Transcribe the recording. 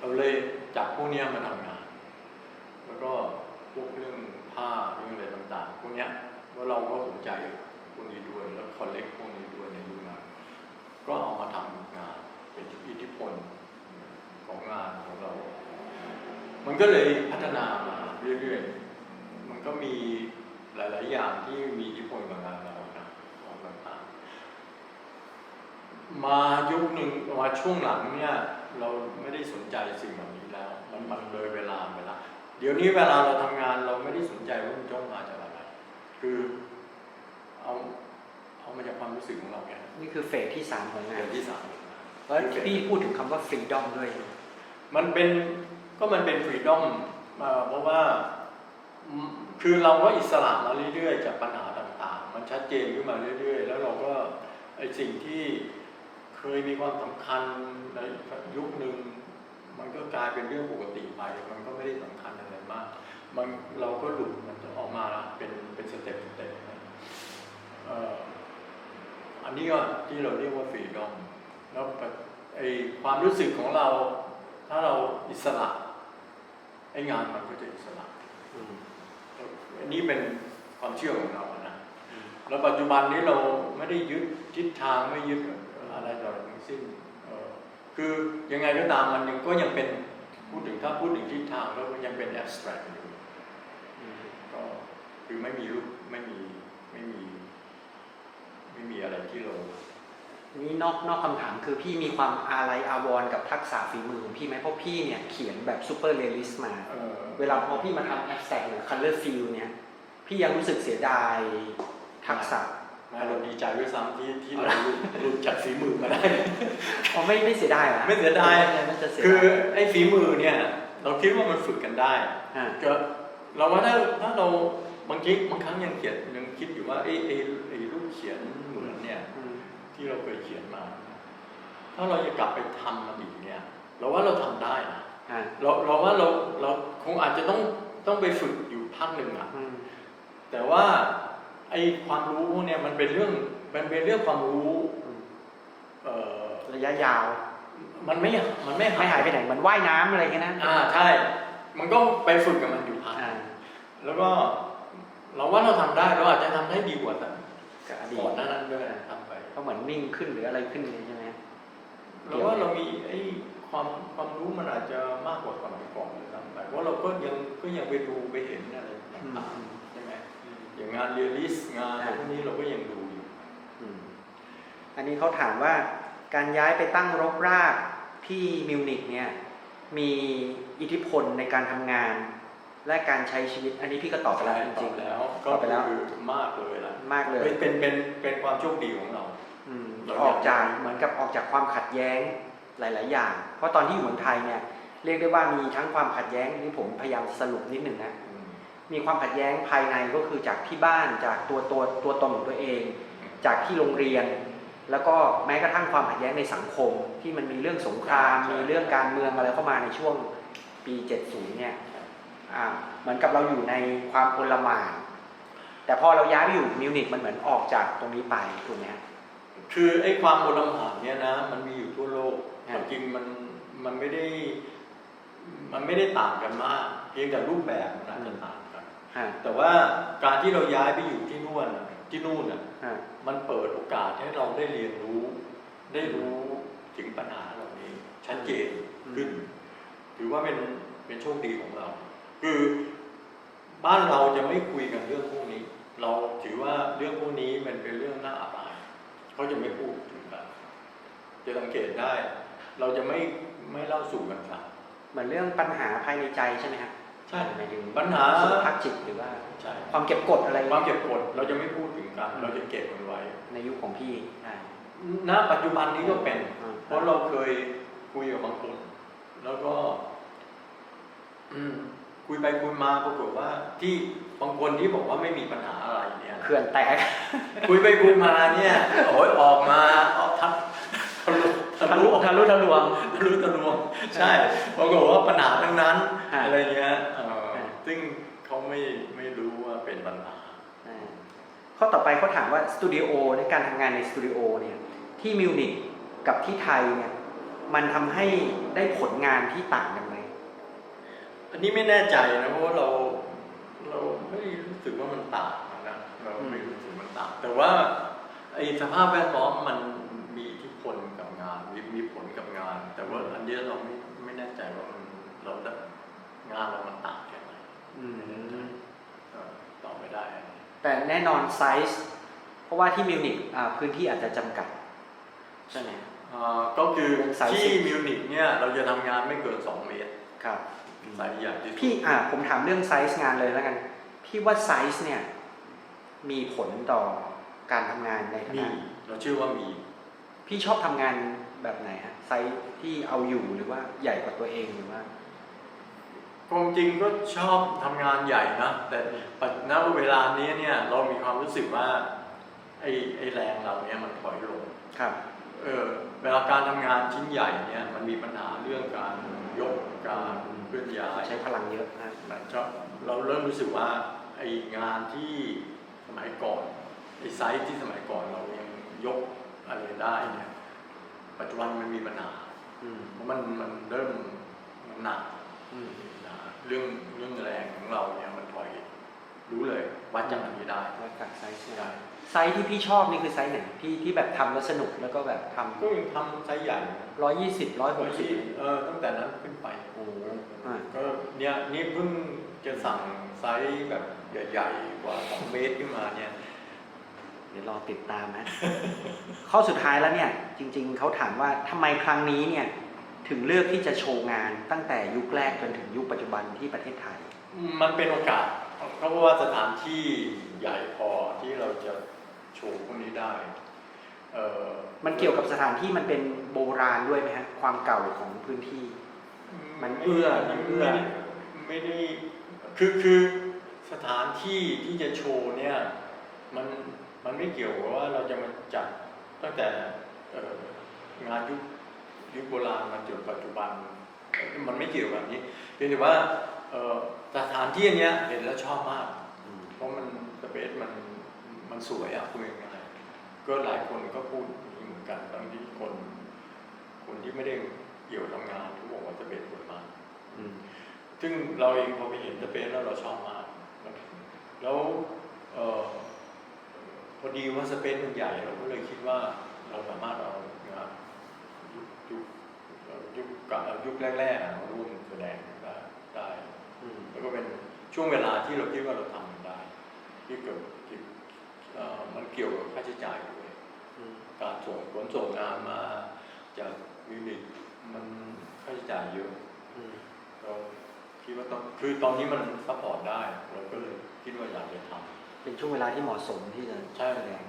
เราเลยจับพวกเนี้ยมาทำงาน แล้วก็พวกเรื่องผ้าเรื่องอะไรต่างๆ พวกเนี้ยว่าเราก็สนใจพวกนี้ด้วยแล้วคอลเลกพวกนี้ด้วยในยุคนั้นก็เอามาทำงานเป็นอิทธิพลของงานของเรา มันก็เลยพัฒนามาเรื่อยๆ มันก็มีหลาย ๆ อย่างที่มีอิทธิพลกับงานเรานะของต่างๆมายุคหนึ่งมาช่วงหลังเนี่ย เราไม่ได้สนใจสิ่งเหล่านี้แล้ว มันมันเลยเวลาไปแล้วเดี๋ยวนี้เวลาเราทำงานเราไม่ได้สนใจว่ามันจ้องมาจากอะไร คือเอาเอามาจากความรู้สึกของเราแค่นั้นนี่คือเฟสที่สามของงาเดืนอนที่สามแล้วพี่พูดถึงคำว่าฟรีดอมด้วย มันเป็นก็มันเป็นฟรีดอมเพราะว่าอืมคือเราก็อิสระมาเรื่อยๆ จากปัญหาต่างๆ มันชัดเจนขึ้นมาเรื่อยๆ แล้วเราก็ไอสิ่งที่ เคยมีความสำคัญในยุคหนึ่งมันก็กลายเป็นเรื่องปกติไป มันก็ไม่ได้สำคัญอะไรมาก มันเราก็หลุดมันจะออกมาเป็นเป็นสเต็ปสเต็ปนะเอ่ออันนี้ก็ที่เราเรียกว่าฟรีดอมแล้วแบบไอความรู้สึกของเรา ถ้าเราอิสระไอ้งานมันก็จะอิสระอันนี้เป็นความเชื่อของเรานะแล้วปัจจุบันนี้เราไม่ได้ยึดทิศทางไม่ยึด อะไรต่ออะไรทั้งสิ้นคือยังไงก็ตามมันยังก็ยังเป็นพูดถึงถ้าพูดถึงทิศทางแล้วมันยังเป็น abstract อยู่ก็คือไม่มีรูปไม่มีไม่มี ไม่มีอะไรที่เรานี่นอกนอกคำถามคือพี่มีความอาลัยอาวรณ์กับทักษะฝีมือของพี่ไหมเพราะพี่เนี่ยเขียนแบบซูเปอร์เรลิสต์มาเเวลาพอพี่มาทำแอ s แ r กหรือคัลเลอร์ฟิลเนี่ย พี่ยังรู้สึกเสียดายทักษะ แม้เราดีใจด้วยซ้ำที่ที่เราหลุดหลุดจากฝีมือมาได้อ๋อไม่ไม่เสียดายเหรอไม่เสียดายไม่จะเสียคือดายไอ้ฝีมือเนี่ย เราคิดว่ามันฝึกกันได้อ่าก็เราว่าถ้าถ้าเราบางทีบางครั้งยังเขียนยังคิดอยู่ว่าไอ้ไอ้ไอ้รูปเขียนเหมือนเนี่ยอืมที่เราเคยเขียนมา ถ้าเราจะกลับไปทำมันอีกเนี่ย เราว่าเราทำได้นะอ่าเราเราว่าเราเราคงอาจจะต้องต้องไปฝึกอยู่พักหนึ่งอะอืมแต่ว่า ไอ้ความรู้พวกเนี่ยมันเป็นเรื่องมันเป็นเรื่องความรู้อืมเอ่อระยะยาว มันไม่มันไม่ไม่หายไปไหนเหมือนว่ายน้ำอะไรเงี้ยนะอ่าใช่ มันก็ไปฝึกกับมันอยู่พักอ่าแล้วก็เราว่าเราทำได้เราอาจจะทำได้ดีกว่าแต่กับอดีก่ตอนหน้านั้นด้วยทำไปก็เหมือนนิ่งขึ้นหรืออะไรขึ้นเลยใช่ไหมเราว่าเรามีไอ้ความความรู้มันอาจจะมากกว่าสมัยก่อนเลยซ้ำไปเพราะเราก็ยังก็ยังไปดูไปเห็นอะไรอืมต่างๆใช่ไหม อย่างงานเรียลลิสงานพวกนี้เราก็ยังดูอยู่อืมอันนี้เขาถามว่าการย้ายไปตั้งรกรากที่มิวนิกเนี่ยมีอิทธิพลในการทำงาน และการใช้ชีวิต อันนี้พี่ก็ตอบไปแล้วจตริองบแล้วตก็อบไปแล้วคือมากเลยล่ะๆมากเลยเป็นเป็นเป็นเป็นความโชคดีของเราอืมเราออกจากเหมือนกับออกจากความขัดแย้งหลาย ๆ อย่าง เพราะตอนที่อยู่เมืองไทยเนี่ยเรียกได้ว่ามีทั้งความขัดแย้งนี่ผมพยายามสรุปนิดหนึ่งนะอื มมีความขัดแย้งภายในก็คือจากที่บ้านจากตัวตัวตัวตนของตัวเอง จากที่โรงเรียน แล้วก็แม้กระทั่งความขัดแย้งในสังคม ที่มันมีเรื่องสงคราม มีเรื่องการเมืองอะไรเข้ามาในช่วงปี 70 เนี่ยอ่าเหมือนกับเราอยู่ในความโอลหม่านแต่พอเราย้ายไปอยู่มิวนิกมันเหมือนออกจากตรงนี้ไปถูกไหมฮะคือไอ้ความโอลหม่านเนี่ยนะมันมีอยู่ทั่วโลกครับจริงๆมันมันไม่ได้มันไม่ได้ต่างกันมาก เพียงแต่รูปแบบมันอาจจะต่างกัน ฮะ แต่ว่าการที่เราย้ายไปอยู่ที่นู่นน่ะที่นู่นน่ะฮะ มันเปิดโอกาสให้เราได้เรียนรู้ ได้รู้ถึงปัญหาเหล่านี้ชัดเจนขึ้นถือว่าเป็นเป็นโชคดีของเรา คือบ้านเราจะไม่คุยกันเรื่องพวกนี้ เราถือว่าเรื่องพวกนี้มันเป็นเรื่องน่าอับอายเขาจะไม่พูดถึงกันจะสังเกตได้ เราจะไม่ไม่เล่าสู่กันฟัง เหมือนเรื่องปัญหาภายในใจใช่ไหมฮะ ใช่หมายถึงปัญหาสุขภาพจิตหรือว่าใช่ความเก็บกดอะไรความเก็บกดเราจะไม่พูดถึงกัน เราจะเก็บมันไว้ ในยุคของพี่ใช่ณปัจจุบันนี้ก็เป็นอืมเพราะเราเคยคุยกับบางคนแล้วก็อืมคุยไปคุยมาปรากฏว่า ที่บางคนที่บอกว่าไม่มีปัญหาอะไรเนี่ยเขื่อนแตกคุยไปคุยมาเนี่ยโอ้ยออกมาออกทับทะลุ ทะทะลุลุทะลุทะลวงทะลุทะลวงใช่ปรากฏว่าปัญหาทั้งนั้นฮะอะไรเงี้ยเอ่อฮะซึ่งเขาไม่ไม่รู้ว่าเป็นปัญหาอ่าข้อต่อไปเขาถามว่าสตูดิโอในการทำงานในสตูดิโอเนี่ยที่มิวนิกกับที่ไทยเนี่ยมันทำให้ได้ผลงานที่ต่างกันไหมอันนี้ไม่แน่ใจนะเพราะว่าเราเราไม่ได้รู้สึกว่ามันต่างนะเราไม่รู้สึกมันต่าง แต่ว่าไอ้สภาพแวดล้อมมัน มีมีผลกับงาน แต่ว่าอันเนี้ยเราไม่ไม่แน่ใจว่ามันเราได้งานเรามันต่างแค่ไหนอืมเอ่อตอบไม่ได้อันนี้แต่แน่นอนไซส์เพราะว่าที่มิวนิกอ่าพื้นที่อาจจะจำกัด ใช่ไหม เอ่อก็คือเป็นไซส์ที่มิวนิกเนี่ยเราจะทำงานไม่เกิน2เมตรครับไซส์ใหญ่ที่สุดพี่อ่าผมถามเรื่องไซส์งานเลยแล้วกัน พี่ว่าไซส์เนี่ย มีผลต่อการทำงานในคมีณะเราเชื่อว่ามี พี่ชอบทำงาน แบบไหนฮะไซส์ที่เอาอยู่หรือว่าใหญ่กว่าตัวเองหรือว่า ความจริงก็ชอบทำงานใหญ่นะ แต่ปัจณเวลานี้เนี่ยเรามีความรู้สึกว่าไอ้ไอ้แรงเราเนี่ยมันถอยลง ครับ เออเวลาการทำงานชิ้นใหญ่เนี่ยมันมีปัญหาเรื่องการยกการเคลื่อนย้ายใช้พลังเยอะนะมันชอบเราเริ่มรู้สึกว่าไอ้งานที่สมัยก่อนไอ้ไซส์ที่สมัยก่อนเรายังยกอะไรได้เนี่ย ปัจจุบันมันมีปัญหาอืมเพราะมันมันเริ่มมันหนักอืมนะเรื่องเรื่องแรงของเราเนี่ยมันถอยรู้เลยวัดจากอันนี้ได้แล้วกับไซส์เนี่ยได้ไซส์ที่พี่ชอบนี่คือไซส์ไหนที่ที่แบบทำแล้วสนุกแล้วก็แบบทก็ยังทำไซส์ใหญ่ำร้อยยี่สิบร้อยหร้อกยสิบยี่เออตั้งแต่นั้นขึ้นไปโอ้โหอ่าก็เนี่ยนี่เพิ่งจะสั่งไซส์แบบใหญ่ ๆ กว่า2เมตรขึ้นมาเนี่ย เดี๋ยวรอติดตามนะข้อสุดท้ายแล้วเนี่ยจริง ๆเขาถามว่าทำไมครั้งนี้เนี่ยถึงเลือกที่จะโชว์งานตั้งแต่ยุคแรกจนถึงยุคปัจจุบันที่ประเทศไทย มันเป็นโอกาสเพราะว่าสถานที่ใหญ่พอที่เราจะโชว์พวกนี้ได้เออมันเกี่ยวกับสถานที่มันเป็นโบราณด้วยไหมฮะความเก่าของพื้นที่ มันเอื้อมันเอื้อไม่ได้ไม่ได้คือคือสถานที่ที่จะโชว์เนี่ยมัน มันไม่เกี่ยวกับว่าเราจะมาจัดตั้งแต่เอ่องานยุคยุคโบราณมาจนปัจจุบัน มันไม่เกี่ยวกับนี้เพียงแต่ว่าเอ่อสถานที่อันเนี้ยเห็นแล้วชอบมาก เพราะมันสเปซมันมันสวยอะคุณเองไงก็หลายคนก็พูดอย่างนี้เหมือนกันบางทีคน คนที่ไม่ได้เกี่ยวทำงานเขาบอกว่าสเปซสวยมากอืมซึ่งเราเองพอไปเห็นสเปซแล้วเราชอบมาก แล้วเอ่อ พอดีว่าสเปซมันใหญ่เราก็เลยคิดว่าเราสามารถเอางานยุคยุคเอ่อยุคเก่ายุคแรกๆอะมาร่วมแสดงได้ได้อืมแล้วก็เป็นช่วงเวลาที่เราคิดว่าเราทำมันได้ ที่เกิดที่เอ่อมันเกี่ยวกับค่าใช้จ่ายด้วยอืมการส่งขนส่งงานมาจากมิวนิกมันค่าใช้จ่ายเยอะอืมเราคิดว่าต้องคือตอนนี้มันซัพพอร์ตได้ เราก็เลยคิดว่าอยากจะท เป็นช่วงเวลาที่เหมาะสมที่จะแสดง